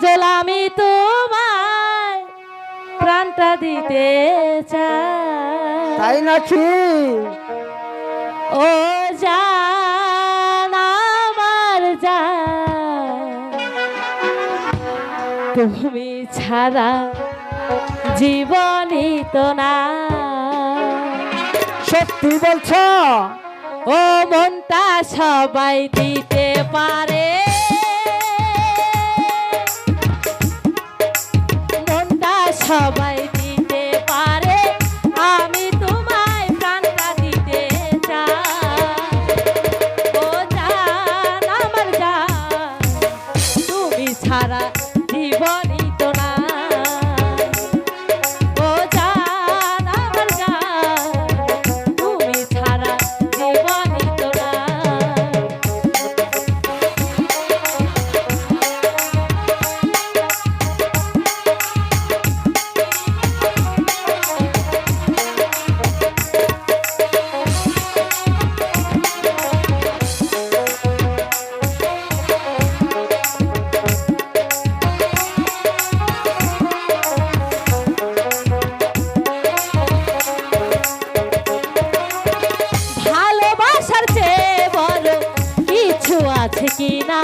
কাজল আমি তোমায় প্রাণটা দিতে চাই। তাই নাকি? ও জান আমার জান তুমি ছাড়া জীবনই তো না। সত্যি বলছ? ও মনটা সবাই দিতে পারে। কিনা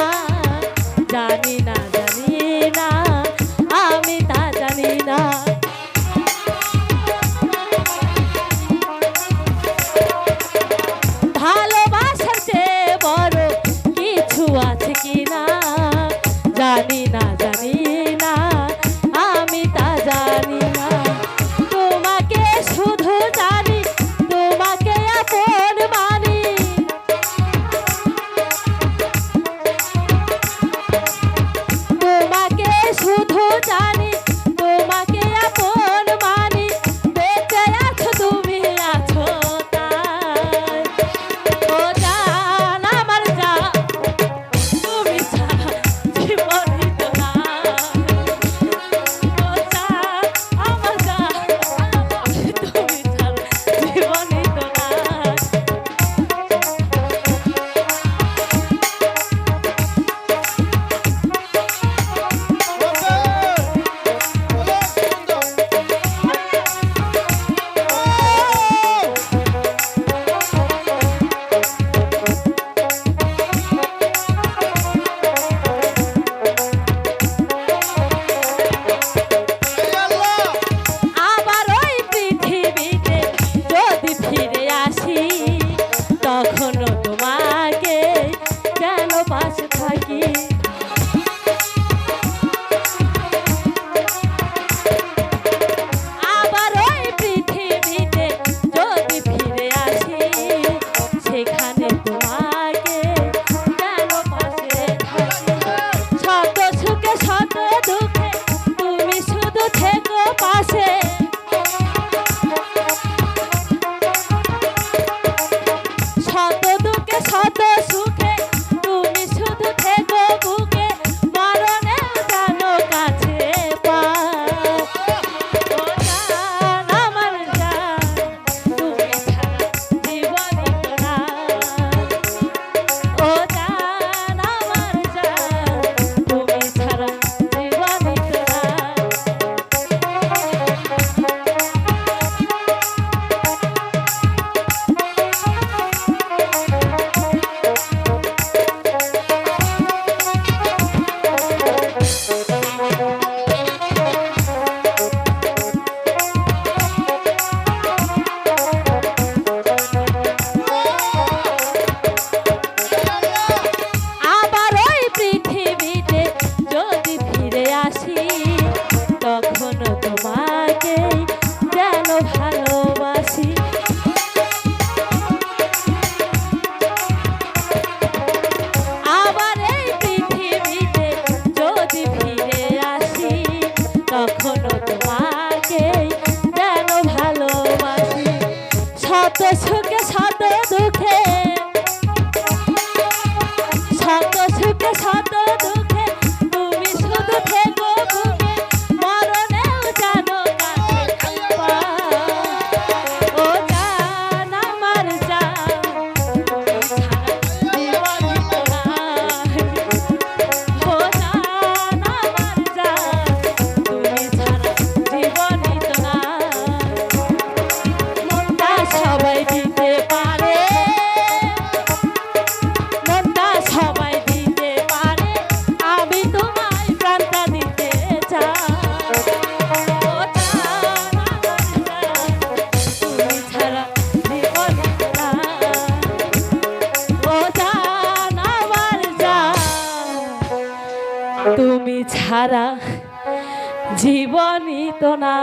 শত সুখ যখন ছাড়া জীবনই তো না।